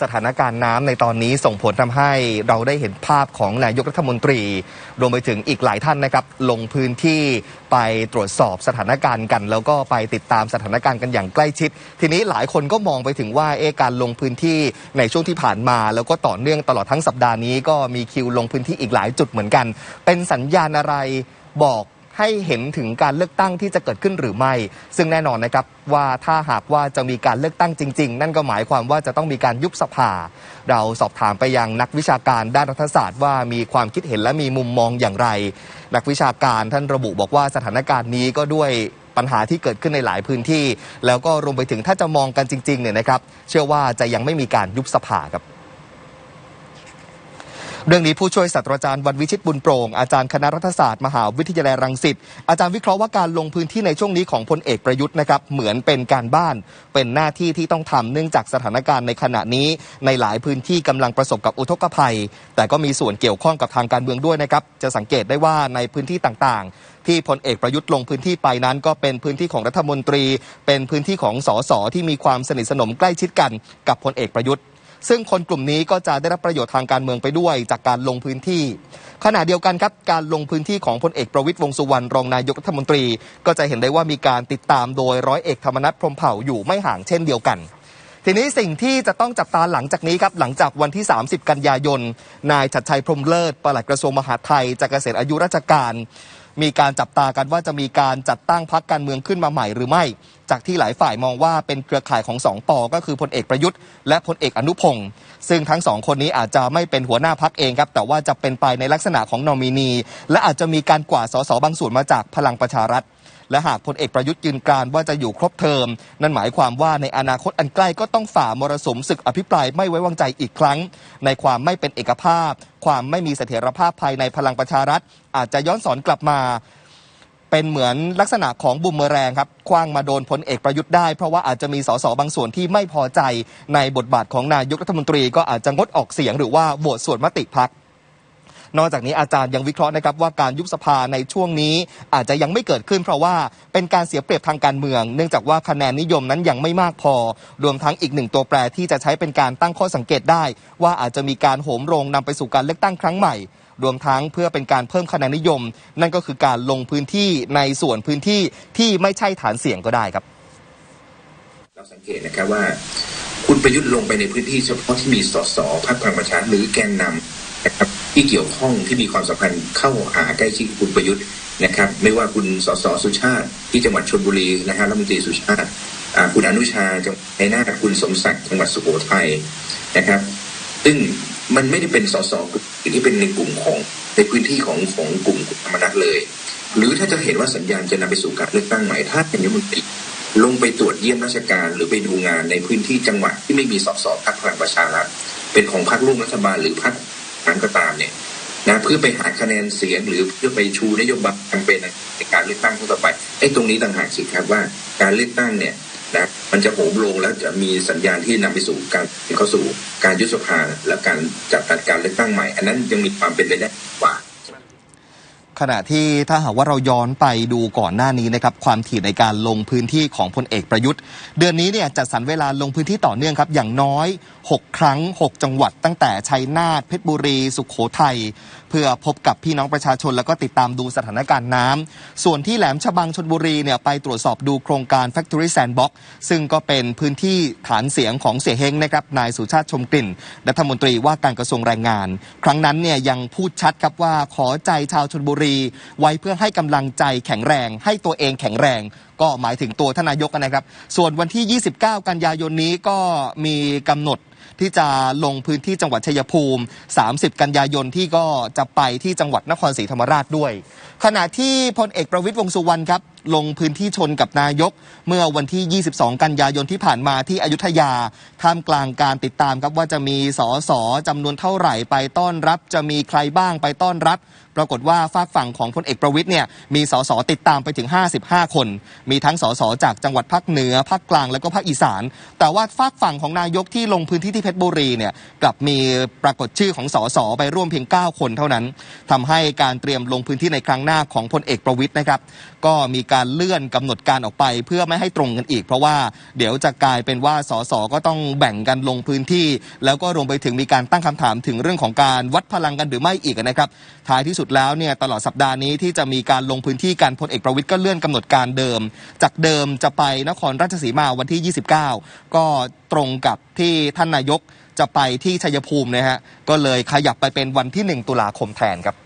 สถานการณ์น้ำในตอนนี้ส่งผลทำให้เราได้เห็นภาพของนายกรัฐมนตรี รวมไปถึงอีกหลายท่านนะครับ ลงพื้นที่ไปตรวจสอบสถานการณ์กัน แล้วก็ไปติดตามสถานการณ์กันอย่างใกล้ชิด ทีนี้หลายคนก็มองไปถึงว่าเอการลงพื้นที่ในช่วงที่ผ่านมา แล้วก็ต่อเนื่องตลอดทั้งสัปดาห์นี้ ก็มีคิวลงพื้นที่อีกหลายจุดเหมือนกัน เป็นสัญญาณอะไรบอก ให้เห็นถึงการเลือกตั้งที่จะเกิดขึ้นหรือไม่ ซึ่งแน่นอนนะครับว่าถ้าหากว่าจะมีการเลือกตั้งจริง ๆ นั่นก็หมายความว่าจะต้องมีการยุบสภา เราสอบถามไปยังนักวิชาการด้านรัฐศาสตร์ว่ามีความคิดเห็นและมีมุมมองอย่างไร นักวิชาการท่านระบุบอกว่าสถานการณ์นี้ก็ด้วยปัญหาที่เกิดขึ้นในหลายพื้นที่ แล้วก็รวมไปถึงถ้าจะมองกันจริงๆเนี่ยนะครับ เชื่อว่าจะยังไม่มีการยุบสภาครับ เรื่องนี้ผู้ช่วยศาสตราจารย์วันวิชิตบุญโปร่งอาจารย์คณะรัฐศาสตร์มหาวิทยาลัยรังสิตอาจารย์วิเคราะห์ว่าการลงพื้นที่ในช่วงนี้ของพลเอกประยุทธ์นะครับเหมือนเป็นการบ้าน เป็นหน้าที่ที่ต้องทำเนื่องจากสถานการณ์ในขณะนี้ ในหลายพื้นที่กำลังประสบกับอุทกภัย แต่ก็มีส่วนเกี่ยวข้องกับทางการเมืองด้วยนะครับจะสังเกตได้ว่าในพื้นที่ต่างๆ ที่พลเอกประยุทธ์ลงพื้นที่ไปนั้น ก็เป็นพื้นที่ของรัฐมนตรี เป็นพื้นที่ของสสที่มีความสนิทสนมใกล้ชิดกันกับพลเอกประยุทธ์ ซึ่งคนกลุ่มนี้ก็จะได้รับประโยชน์ทางการเมืองไปด้วยจากการลงพื้นที่ ขณะเดียวกันครับการลงพื้นที่ของพลเอกประวิตยวงสุวรรณรองนายกรัฐมนตรี ก็จะเห็นได้ว่ามีการติดตามโดยร้อยเอกธรรมนัฐพรมเผ่าอยู่ไม่ห่างเช่นเดียวกันทีนี้สิ่งที่จะต้องจับตาหลังจากนี้ครับหลังจากวันที่ 30 กันยายน นายชัดชัยพรมเลิศปลัดกระทรวงมหาดไทยจะเกษียณอายุราชการ มีการจับตากันว่าจะมีการจัดตั้งพักการเมืองขึ้นมาใหม่หรือไม่ จากที่หลายฝ่ายมองว่าเป็นเครือข่ายของสองปอก็คือพลเอกประยุทธ์และพลเอกอนุพงศ์ซึ่งทั้งสองคนนี้อาจจะไม่เป็นหัวหน้าพักเองครับ แต่ว่าจะเป็นไปในลักษณะของนอมินี และอาจจะมีการกวาดสสบางส่วนมาจากพลังประชารัฐ และหากพลเอกประยุทธ์ยืนกรานว่าจะอยู่ครบเทอม นั่นหมายความว่าในอนาคตอันใกล้ก็ต้องฝ่ามรสุมศึกอภิปรายไม่ไว้วางใจอีกครั้ง ในความไม่เป็นเอกภาพ ความไม่มีเสถียรภาพภายในพลังประชารัฐ อาจจะย้อนสอนกลับมาเป็นเหมือนลักษณะของบุมเมอแรงครับคว้างมาโดนพลเอกประยุทธ์ได้ เพราะว่าอาจจะมีสสบางส่วนที่ไม่พอใจในบทบาทของนายกรัฐมนตรี ก็อาจจะงดออกเสียงหรือว่าโหวตส่วนมติพัก นอกจากนี้อาจารย์ยังวิเคราะห์นะครับว่าการยุบสภาในช่วงนี้ อาจจะยังไม่เกิดขึ้น เพราะว่าเป็นการเสียเปรียบทางการเมือง เนื่องจากว่าคะแนนนิยมนั้นยังไม่มากพอ รวมทั้งอีกหนึ่งตัวแปรที่จะใช้เป็นการตั้งข้อสังเกตได้ ว่าอาจจะมีการโหมโรงนำไปสู่การเลือกตั้งครั้งใหม่รวมทั้งเพื่อเป็นการเพิ่มคะแนนนิยม นั่นก็คือการลงพื้นที่ในส่วนพื้นที่ที่ไม่ใช่ฐานเสียงก็ได้ครับ เราสังเกตนะครับว่า คุณประยุทธ์ลงไปในพื้นที่เฉพาะที่มีสสพรรคพลังประชารัฐหรือแกนนำนะครับ ที่เกี่ยวข้องที่มีความสัมพันธ์เข้าหาใกล้ชิดกับคุณประยุทธ์นะครับ ไม่ว่าคุณสสสุชาติ ที่จังหวัดชลบุรีนะฮะรัฐมนตรีสุชาติคุณอนุชาจังหวัดชัยนาทคุณสมศักดิ์จังหวัดสุโขทัยนะครับ ซึ่งมันไม่ได้เป็นสสที่เป็นในกลุ่มของในพื้นที่ของของกลุ่มธรรมนัฐเลย หรือถ้าจะเห็นว่าสัญญาณจะนำไปสู่การเลือกตั้งใหม่ถ้าเป็นยกรัฐมนตรีลงไปตรวจเยี่ยมราชการ หรือไปดูงานในพื้นที่จังหวัดที่ไม่มีสสพรรคพลังประชารัฐเป็นของพรรคร่วมรัฐบาลหรือพรรค นั้นก็ตามเนี่ยนะเพื่อไปหาคะแนนเสียงหรือเพื่อไปชูนโยบายแคมเปญในการเลือกตั้งครั้งต่อไปไอ้ตรงนี้ต่างหากสิครับว่าการเลือกตั้งเนี่ยนะมันจะโหมลงแล้วจะมีสัญญาณที่นำไปสู่การเข้าสู่การยุบสภาและการจัดการเลือกตั้งใหม่ อันนั้นยังมีความเป็นไปได้ ขณะที่ถ้าหากว่าเราย้อนไปดูก่อนหน้านี้นะครับความถี่ในการลงพื้นที่ของพลเอกประยุทธ์ เดือนนี้เนี่ยจัดสรรเวลาลงพื้นที่ต่อเนื่องครับอย่างน้อย 6 ครั้ง 6 จังหวัด ตั้งแต่ชัยนาทเพชรบุรี สุขโขทัย เพื่อพบกับพี่น้องประชาชนแล้วก็ติดตามดูสถานการณ์น้ำส่วนที่แหลมฉบังชนบุรีเนี่ยไปตรวจสอบดูโครงการ Factory Sandbox ซึ่งก็เป็นพื้นที่ฐานเสียงของเสียเฮงนะครับนายสุชาติชมกลิ่นรัฐมนตรีว่าการกระทรวงแรงงาน ครั้งนั้นเนี่ยยังพูดชัดครับว่าขอใจชาวชนบุรี ไว้เพื่อให้กำลังใจแข็งแรง ให้ตัวเองแข็งแรง ก็หมายถึงตัวทนายกนะครับ ส่วนวันที่ 29 กันยายนนี้ก็มีกำหนด ที่จะลงพื้นที่จังหวัดชัยภูมิ 30 กันยายนที่ก็จะไปที่จังหวัดนครศรีธรรมราชด้วย ขณะที่พลเอกประวิตยวงสุวรรณครับ ลงพื้นที่ชนกับนายก เมื่อวันที่ 22 กันยายนที่ผ่านมาที่อยุธยา ท่ามกลางการติดตามครับว่าจะมีสสจำนวนเท่าไหร่ไปต้อนรับ จะมีใครบ้างไปต้อนรับ ปรากฏว่าฝากฝั่งของพลเอกประวิตยเนี่ยมีสสติดตามไปถึง 55 คน มีทั้งสสจากจังหวัดภาคเหนือภาคกลางแล้วก็ภาคอีสาน แต่ว่าฝากฝั่งของนายกที่ลงพื้นที่ที่เพชรบุรีเนี่ยกลับมีปรากฏชื่อของสสไปร่วมเพียง 9 คนเท่านั้นทำให้การเตรียมลงพื้นที่ในครั้งหน้าของพลเอกประวิตยนะครับก็มีการเลื่อนกำหนดการออกไป เพื่อไม่ให้ตรงกันอีก เพราะว่าเดี๋ยวจะกลายเป็นว่าสสก็ต้องแบ่งกันลงพื้นที่ แล้วก็รวมไปถึงมีการตั้งคำถามถึงเรื่องของการวัดพลังกันหรือไม่อีกนะครับท้ายที่สุดแล้วเนี่ยตลอดสัปดาห์นี้ที่จะมีการลงพื้นที่การพลเอกประวิทย์ก็เลื่อนกำหนดการเดิม จากเดิมจะไปนครราชสีมาวันที่ 29 ก็ตรงกับที่ท่านนายกจะไปที่ชัยภูมินะฮะก็เลยขยับไปเป็นวันที่ 1 ตุลาคมแทนครับ